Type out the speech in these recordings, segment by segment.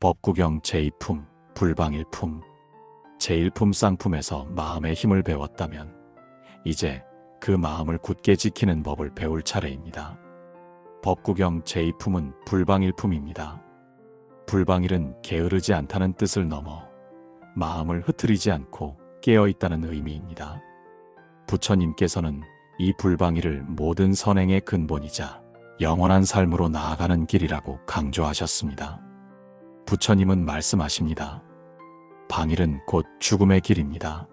법구경 제2품, 불방일품. 제1품 쌍품에서 마음의 힘을 배웠다면 이제 그 마음을 굳게 지키는 법을 배울 차례입니다. 법구경 제2품은 불방일품입니다. 불방일은 게으르지 않다는 뜻을 넘어 마음을 흐트리지 않고 깨어 있다는 의미입니다. 부처님께서는 이 불방일을 모든 선행의 근본이자 영원한 삶으로 나아가는 길이라고 강조하셨습니다. 부처님은 말씀하십니다. 방일은 곧 죽음의 길입니다.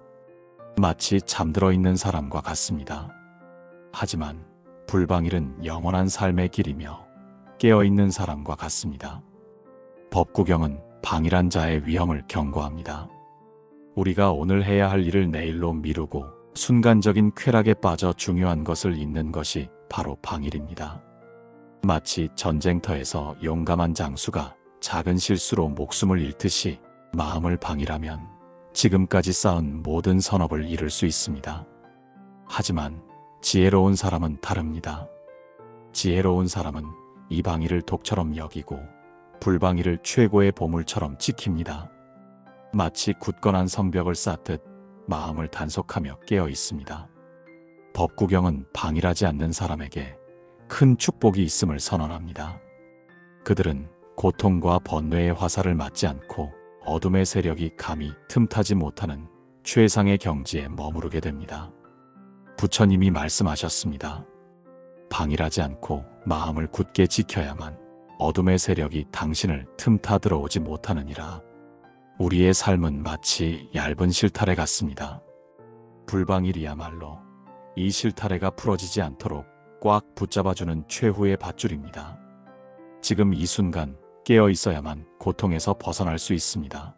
마치 잠들어 있는 사람과 같습니다. 하지만 불방일은 영원한 삶의 길이며 깨어 있는 사람과 같습니다. 법구경은 방일한 자의 위험을 경고합니다. 우리가 오늘 해야 할 일을 내일로 미루고 순간적인 쾌락에 빠져 중요한 것을 잊는 것이 바로 방일입니다. 마치 전쟁터에서 용감한 장수가 작은 실수로 목숨을 잃듯이 마음을 방일하면 지금까지 쌓은 모든 선업을 잃을 수 있습니다. 하지만 지혜로운 사람은 다릅니다. 지혜로운 사람은 이 방일을 독처럼 여기고 불방일을 최고의 보물처럼 지킵니다. 마치 굳건한 성벽을 쌓듯 마음을 단속하며 깨어 있습니다. 법구경은 방일하지 않는 사람에게 큰 축복이 있음을 선언합니다. 그들은 고통과 번뇌의 화살을 맞지 않고 어둠의 세력이 감히 틈타지 못하는 최상의 경지에 머무르게 됩니다. 부처님이 말씀하셨습니다. 방일하지 않고 마음을 굳게 지켜야만 어둠의 세력이 당신을 틈타 들어오지 못하느니라. 우리의 삶은 마치 얇은 실타래 같습니다. 불방일이야말로 이 실타래가 풀어지지 않도록 꽉 붙잡아주는 최후의 밧줄입니다. 지금 이 순간 깨어 있어야만 고통에서 벗어날 수 있습니다.